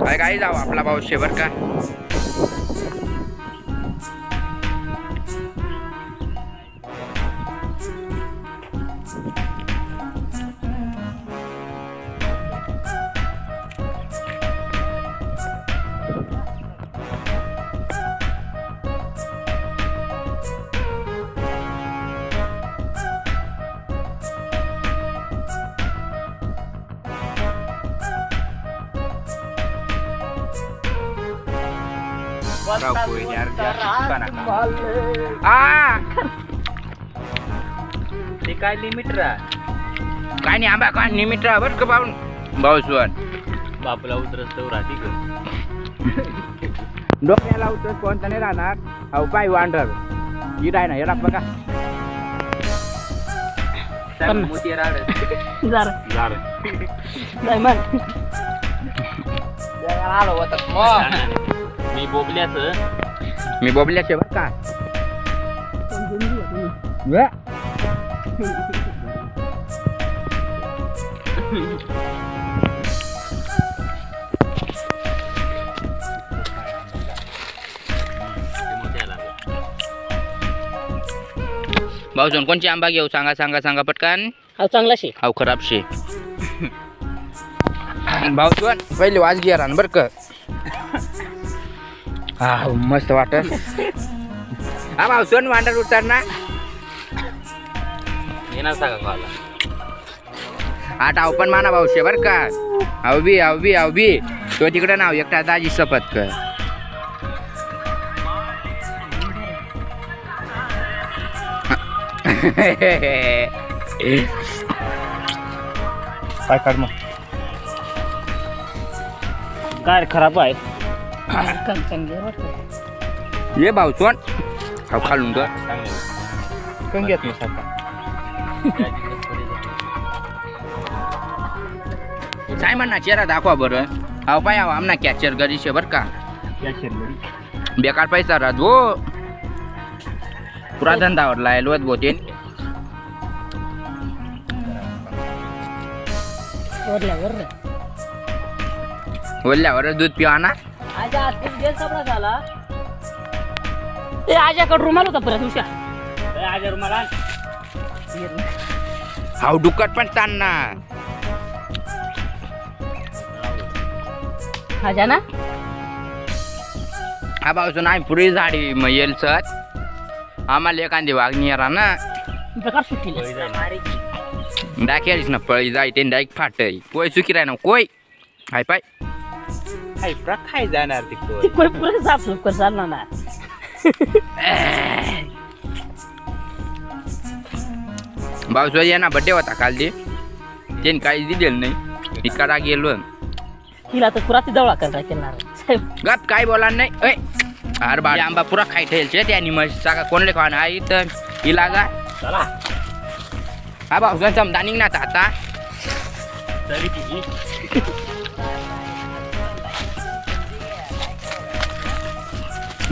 काय काय जाऊ आपला भाऊ शेवर का. ते काय लिमिट रा काय नाही आंबा काय निमित्त बर का पाहून भाऊ सुवन बापला उतरस तर राहते का डोक्याला उतर कोणता नाही राहणार. अहो पाय वांडर? ही ना याला बघा मोती राड जरा मग आलो होता मी बोबल्याच मी बोबल्या शेवर का समजून घ्या तुम्ही. वे. भाऊ सोन कोणची आंबा घेऊ सांगा सांगा सांगा पटकन हा चांगला शे हाव खराब शे भाऊ सोन पहिले वाज घ्या रान बर का हा. मस्त वाटत. हा भाऊ सोन वांडर उतर ना. येणार सांगा खाला आठ आव पण माना भाऊ शे बर का. हाव बी हाव बी हाव बी तो तिकडे नाव एकटा दाजी सपत कर. काय काढ मग? काय खराब आहे. ये भाऊ सोन हाव खालून तर कंग्यात मी साका काय म्हणणार चेहरा दाखवा बरं हाव पाय हाव आमना कॅचर गरी शे बर का। बेकार पैसा राहत हो पुरा धंदावर लायलो होत बोते वरल्या वरल्या बोलल्यावर दूध पिवा ना आजा आजकाल झाला. ए आजाकडे रुमाल होता परत उशा. हजार मला हाव डुक्कट पण ताणना आजा ना. हा भाऊ नाही पुरी झाडी मग येईल सर. आम्हाला एखादी वागणी राहा ना. बेकार ना. पळी जाय ते डाईक फाटय. कोय चुकी राह ना कोय? हाय पाय. काय प्रा काय जाणार ते कोण? ती कोणी पुरे साफ लवकर चालणार ना भाऊ ये ना बड्डे होता काल ते त्याने काही दिलेलं नाही मी करा गेलो तिला तर पुरा ती दवळा करता केला साहेब गप काय बोला नाही ऐ अरे बा आंबा पुरा खाई ठेल त्यानी मग सांगा कोणले खावा आई तर हिला का चला हा भाऊ समजा निघ ना आता तरी किती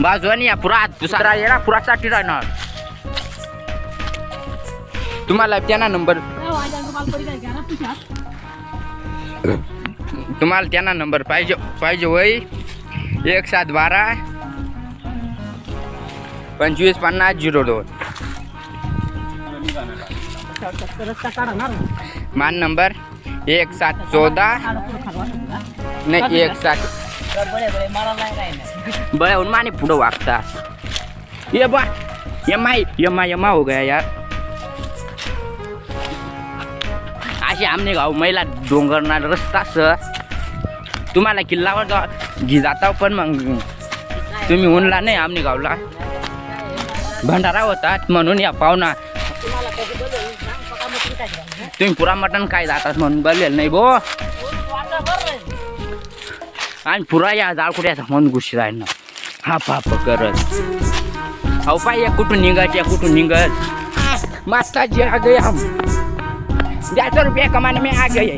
बाजूने या पुरा दुसरा येणार पुरा साठी राहणार तुम्हाला त्यांना नंबर. तुम्हाला त्यांना नंबर. पाहिजे पाहिजे वय एक सात बारा पंचवीस पन्नास झिरो दोन. मान नंबर एक सात चौदा नाही एक सात मला नाही राहिलं बळवून माने पुढं वागता. ये बा यमा यमा यमा हो गया यार. असे आमने गाव महिला डोंगरना रस्ता सर. तुम्हाला किल्लावर जा घी जाता पण मग तुम्ही उनला नाही आमने गावला. भंडारा होतात म्हणून या पाहुणा. तुम्ही पुरा मटण काय जातात म्हणून बोललेलं नाही बो आणि पुरा या जाळकुट्याचा मन गुशी राहील. ना हा पाप करत. अहो पाय या कुठून निघत या कुठून निघत? मास्ता जी आ गए हम रुपया कमाने में आ गए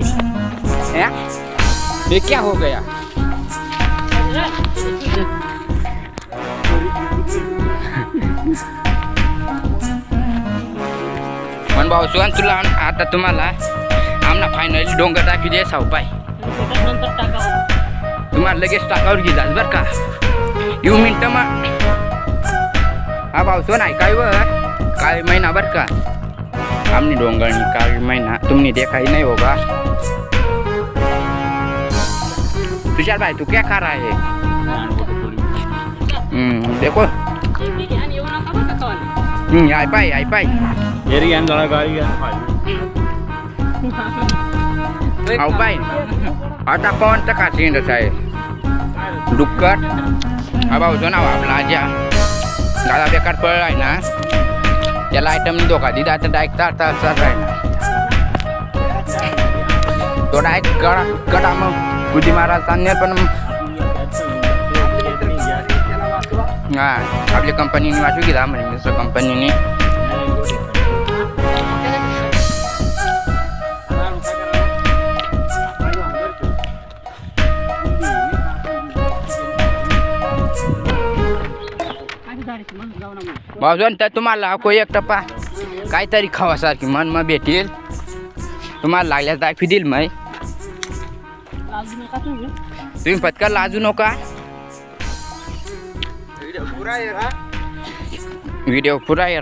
ये क्या हो गया? मन भाऊ सुहान तुला आता तुम्हाला. आमना फायनली डोंगर दाखवी दे साव पाय. तुम्हाला लगेच टाकावर घेतात बरं का. येऊ मिनटं मग हा भाऊ सोन आहे काय वर काळी महिना बरं का? आमनी डोंगरनी काळी महिना? तुमने देखाई नाही होगा तुषार भाई तू क्या खा रहा है? देखो. आई पाय आई पाय. अहो पाय. आता कोणतं का सेंडच आहे. डुक्कर हा भाऊ जो नाव आपला आज्या दादा बेकार पळ पळलाय ना त्याला आयटमनी धोका दिला तर डायरेक्ट तार तार तार आहे ना तो डायरेक्ट कडा कडा मग बुद्धी महाराज सांगणार पण हा आपल्या कंपनीने वाचू घेतला म्हणजे मिस्टर कंपनीने भाऊजन तर तुम्हाला को एक टप्पा काहीतरी खावासारखी मन मग भेटेल. तुम्हाला लागल्यास दाखवी देईल मग. तुम्ही. पत्कर लाजू नका. व्हिडिओ पुरा आहे